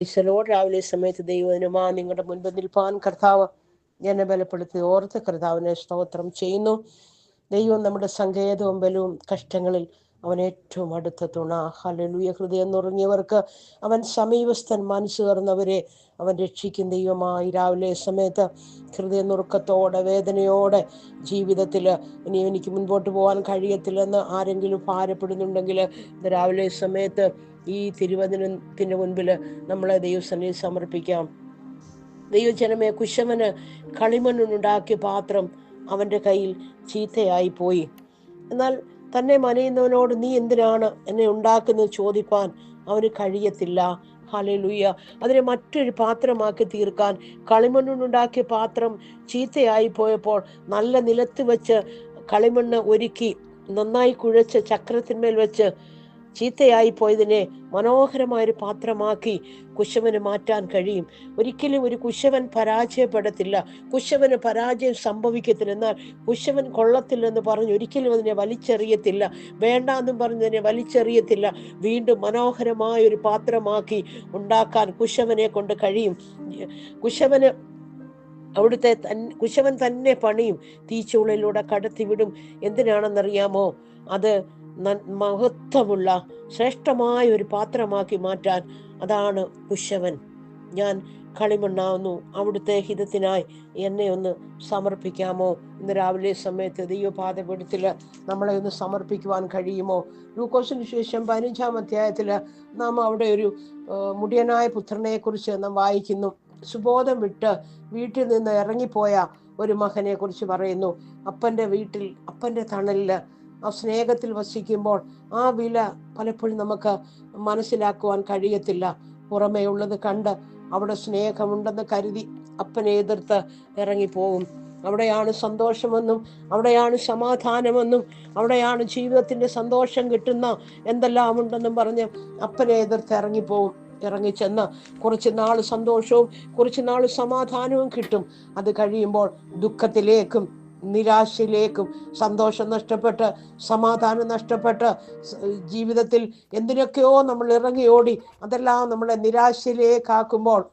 ഈശ്വരോട് രാവിലെ സമയത്ത് ദൈവനുമാ നിങ്ങളുടെ മുൻപ് നിൽപ്പാൻ കർത്താവ് എന്നെ ബലപ്പെടുത്തി ഓർത്ത് കർത്താവിനെ സ്തോത്രം ചെയ്യുന്നു. ദൈവം നമ്മുടെ സങ്കേതവും ബലവും കഷ്ടങ്ങളിൽ അവൻ ഏറ്റവും അടുത്ത തുണ. ഹലലുയ ഹൃദയം നുറങ്ങിയവർക്ക് അവൻ സമീപസ്ഥൻ മനസ്സ് കയറുന്നവരെ അവൻ രക്ഷിക്കും ദൈവമായി. രാവിലെ സമയത്ത് ഹൃദയ നുറുക്കത്തോടെ വേദനയോടെ ജീവിതത്തിൽ ഇനി എനിക്ക് മുൻപോട്ട് പോകാൻ കഴിയത്തില്ലെന്ന് ആരെങ്കിലും ഭാരപ്പെടുന്നുണ്ടെങ്കിൽ രാവിലെ സമയത്ത് ഈ തിരുവചനത്തിന് മുൻപിൽ നമ്മളെ ദൈവസന്നിധി സമർപ്പിക്കാം. ദൈവജനമേ കുശവന് കളിമണ്ണുണ്ടാക്കിയ പാത്രം അവന്റെ കയ്യിൽ ചീത്തയായി പോയി എന്നാൽ തന്നെ മനയുന്നവനോട് നീ എന്തിനാണ് എന്നെ ഉണ്ടാക്കുന്നത്? ചോദിപ്പാൻ അവന് കഴിയത്തില്ല. ഹലലുയ്യ അതിനെ മറ്റൊരു പാത്രമാക്കി തീർക്കാൻ കളിമണ്ണുണ്ടാക്കിയ പാത്രം ചീത്തയായി പോയപ്പോൾ നല്ല നിലത്ത് വെച്ച് കളിമണ്ണ് ഒരുക്കി നന്നായി കുഴച്ച് ചക്രത്തിന്മേൽ വെച്ച് ചീത്തയായി പോയതിനെ മനോഹരമായ ഒരു പാത്രമാക്കി കുശവന് മാറ്റാൻ കഴിയും. ഒരിക്കലും ഒരു കുശവൻ പരാജയപ്പെടത്തില്ല. കുശവന് പരാജയം സംഭവിക്കത്തില്ല. എന്നാൽ കുശവൻ കൊള്ളത്തില്ലെന്ന് പറഞ്ഞ് ഒരിക്കലും അതിനെ വലിച്ചെറിയത്തില്ല. വേണ്ടാന്നും പറഞ്ഞതിനെ വലിച്ചെറിയത്തില്ല. വീണ്ടും മനോഹരമായ ഒരു പാത്രമാക്കി ഉണ്ടാക്കാൻ കുശവനെ കൊണ്ട് കഴിയും. കുശവന് അവിടുത്തെ തൻ കുശവൻ തന്നെ പണിയും. തീച്ചുള്ളിലൂടെ കടത്തിവിടും. എന്തിനാണെന്നറിയാമോ? അത് മഹത്വമുള്ള ശ്രേഷ്ഠമായ ഒരു പാത്രമാക്കി മാറ്റാൻ അതാണ് കുശവൻ ഞാൻ കളിമണ്ണാവുന്നു. അവിടുത്തെ ഹിതത്തിനായി എന്നെ ഒന്ന് സമർപ്പിക്കാമോ? ഇന്ന് രാവിലെ സമയത്ത് ദൈവപാതപീഠത്തിൽ നമ്മളെ ഒന്ന് സമർപ്പിക്കുവാൻ കഴിയുമോ? ലൂക്കോസിന് ശേഷം പതിനഞ്ചാം അധ്യായത്തിൽ നാം അവിടെ ഒരു മുടിയനായ പുത്രനെ കുറിച്ച് നാം വായിക്കുന്നു. സുബോധം വിട്ട് വീട്ടിൽ നിന്ന് ഇറങ്ങിപ്പോയ ഒരു മകനെ കുറിച്ച് പറയുന്നു. അപ്പന്റെ വീട്ടിൽ അപ്പന്റെ തണലിൽ ആ സ്നേഹത്തിൽ വസിക്കുമ്പോൾ ആ വില പലപ്പോഴും നമുക്ക് മനസ്സിലാക്കുവാൻ കഴിയത്തില്ല. പുറമേ ഉള്ളത് കണ്ട് അവിടെ സ്നേഹമുണ്ടെന്ന് കരുതി അപ്പനെ എതിർത്ത് ഇറങ്ങിപ്പോകും. അവിടെയാണ് സന്തോഷമെന്നും അവിടെയാണ് സമാധാനമെന്നും അവിടെയാണ് ജീവിതത്തിന്റെ സന്തോഷം കിട്ടുന്ന എന്തെല്ലാം ഉണ്ടെന്നും പറഞ്ഞ് അപ്പനെ എതിർത്ത് ഇറങ്ങിപ്പോകും. ഇറങ്ങിച്ചെന്ന് കുറച്ച് നാൾ സന്തോഷവും കുറച്ച് നാൾ സമാധാനവും കിട്ടും. അത് കഴിയുമ്പോൾ ദുഃഖത്തിലേക്കും നിരാശയിലേക്കും സന്തോഷം നഷ്ടപ്പെട്ട് സമാധാനം നഷ്ടപ്പെട്ട് ജീവിതത്തിൽ എന്തിനൊക്കെയോ നമ്മൾ ഇറങ്ങി ഓടി അതെല്ലാം നമ്മളെ നിരാശയിലേക്കാക്കുമ്പോൾ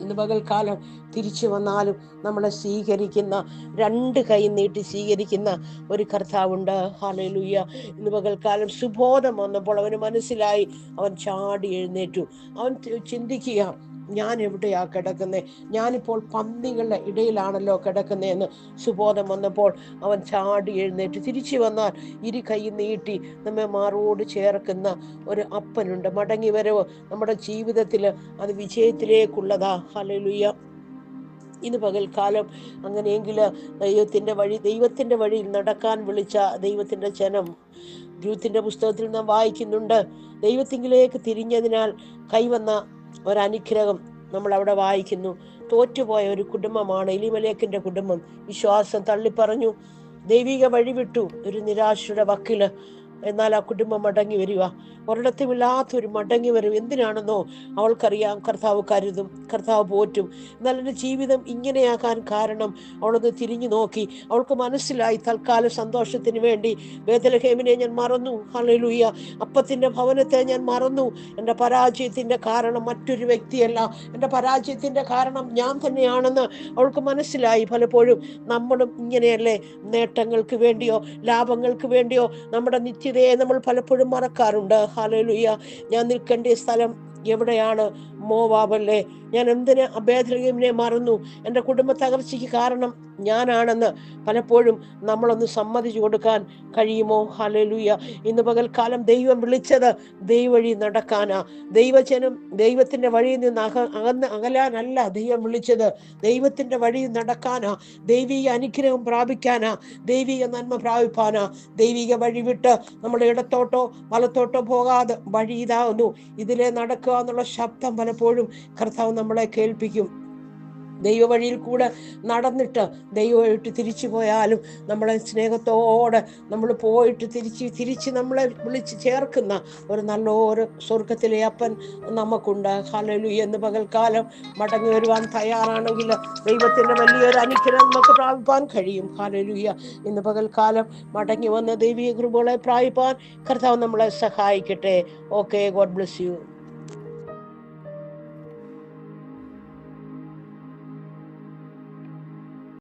ഇന്ന് പകൽക്കാലം തിരിച്ചു വന്നാലും നമ്മളെ സ്വീകരിക്കുന്ന രണ്ട് കൈ നീട്ടി സ്വീകരിക്കുന്ന ഒരു കർത്താവുണ്ട്. ഹാലലുയ്യ ഇന്ന് പകൽക്കാലം സുബോധം വന്നപ്പോൾ അവന് മനസ്സിലായി അവൻ ചാടി എഴുന്നേറ്റു. അവൻ ചിന്തിക്കുക ഞാൻ എവിടെയാ കിടക്കുന്നത് ഞാനിപ്പോൾ പന്നികളുടെ ഇടയിലാണല്ലോ കിടക്കുന്നതെന്ന് സുബോധം വന്നപ്പോൾ അവൻ ചാടി എഴുന്നേറ്റ് തിരിച്ചു വന്നാൽ ഇരു കൈ നീട്ടി നമ്മെ മാറോട് ചേർക്കുന്ന ഒരു അപ്പനുണ്ട്. മടങ്ങി വരവ് നമ്മുടെ ജീവിതത്തിൽ അത് വിജയത്തിലേക്കുള്ളതാ. ഹലലുയ്യ ഇന്ന് പകൽക്കാലം അങ്ങനെയെങ്കിൽ ദൈവത്തിന്റെ വഴി ദൈവത്തിന്റെ വഴിയിൽ നടക്കാൻ വിളിച്ച ദൈവത്തിന്റെ ജനം ഗ്രൂത്തിന്റെ പുസ്തകത്തിൽ നാം വായിക്കുന്നുണ്ട്. ദൈവത്തിങ്കിലേക്ക് തിരിഞ്ഞതിനാൽ കൈവന്ന ഒരനുഗ്രഹം നമ്മൾ അവിടെ വായിക്കുന്നു. തോറ്റുപോയ ഒരു കുടുംബമാണ് എലിമലേക്കിന്റെ കുടുംബം. വിശ്വാസം തള്ളിപ്പറഞ്ഞു. ദൈവിക വഴിവിട്ടു ഒരു നിരാശയുടെ വക്കിൽ. എന്നാൽ ആ കുടുംബം മടങ്ങി വരിക ഒരിടത്തുമില്ലാത്തൊരു മടങ്ങി വരും. എന്തിനാണെന്നോ അവൾക്കറിയാം. കർത്താവ് കരുതും. കർത്താവ് പോറ്റും. എന്നാൽ എന്റെ ജീവിതം ഇങ്ങനെയാകാൻ കാരണം അവളൊന്ന് തിരിഞ്ഞു നോക്കി. അവൾക്ക് മനസ്സിലായി തൽക്കാല സന്തോഷത്തിന് വേണ്ടി. വേദലഹേമിനെ ഞാൻ മറന്നു. ഹലുയ്യ അപ്പത്തിന്റെ ഭവനത്തെ ഞാൻ മറന്നു. എന്റെ പരാജയത്തിന്റെ കാരണം മറ്റൊരു വ്യക്തിയല്ല. എന്റെ പരാജയത്തിന്റെ കാരണം ഞാൻ തന്നെയാണെന്ന് അവൾക്ക് മനസ്സിലായി പലപ്പോഴും. നമ്മളും ഇങ്ങനെയല്ലേ? നേട്ടങ്ങൾക്ക് വേണ്ടിയോ ലാഭങ്ങൾക്ക് വേണ്ടിയോ നമ്മുടെ നിത്യതയെ നമ്മൾ പലപ്പോഴും മറക്കാറുണ്ട് ഹാലലുയ്യ ഞാൻ നിൽക്കേണ്ട സ്ഥലം എവിടെയാണ് മോവാബല്ലേ ഞാൻ എന്തിന് അഭേദലീമിനെ മറന്നു? എന്റെ കുടുംബ തകർച്ചയ്ക്ക് കാരണം ഞാനാണെന്ന് പലപ്പോഴും നമ്മളൊന്ന് സമ്മതിച്ചു കൊടുക്കാൻ കഴിയുമോ? ഹലലുയ ഇന്ന് പകൽക്കാലം ദൈവം വിളിച്ചത് ദൈവവഴി നടക്കാനാ. ദൈവജനം ദൈവത്തിന്റെ വഴിയിൽ നിന്ന് അക അകന്ന് അകലാനല്ല ദൈവം വിളിച്ചത്. ദൈവത്തിന്റെ വഴിയിൽ നടക്കാനാ. ദൈവിക അനുഗ്രഹം പ്രാപിക്കാനാ. ദൈവിക നന്മ പ്രാപിപ്പാനാ. ദൈവിക വഴി വിട്ട് നമ്മുടെ ഇടത്തോട്ടോ വലത്തോട്ടോ പോകാതെ വഴി ഇതാകുന്നു. ഇതിലെ നടക്കുക എന്നുള്ള ശബ്ദം പലപ്പോഴും കർത്താവ് നമ്മളെ കേൾപ്പിക്കും. ദൈവ വഴിയിൽ കൂടെ നടന്നിട്ട് ദൈവമായിട്ട് തിരിച്ചു പോയാലും നമ്മളെ സ്നേഹത്തോടെ നമ്മൾ പോയിട്ട് തിരിച്ച് തിരിച്ച് നമ്മളെ വിളിച്ച് ചേർക്കുന്ന ഒരു നല്ലൊരു സ്വർഗത്തിലെ അപ്പൻ നമുക്കുണ്ട്. ഹലലു എന്ന് പകൽക്കാലം മടങ്ങി വരുവാൻ തയ്യാറാണെങ്കിൽ ദൈവത്തിന്റെ വലിയൊരു അനുഗ്രഹം നമുക്ക് പ്രാപിപ്പാൻ കഴിയും. ഹലലുയ ഇന്ന് പകൽക്കാലം മടങ്ങി വന്ന ദൈവീയ കൃപകളെ പ്രാപിപ്പാൻ കർത്താവ് നമ്മളെ സഹായിക്കട്ടെ. Okay God bless you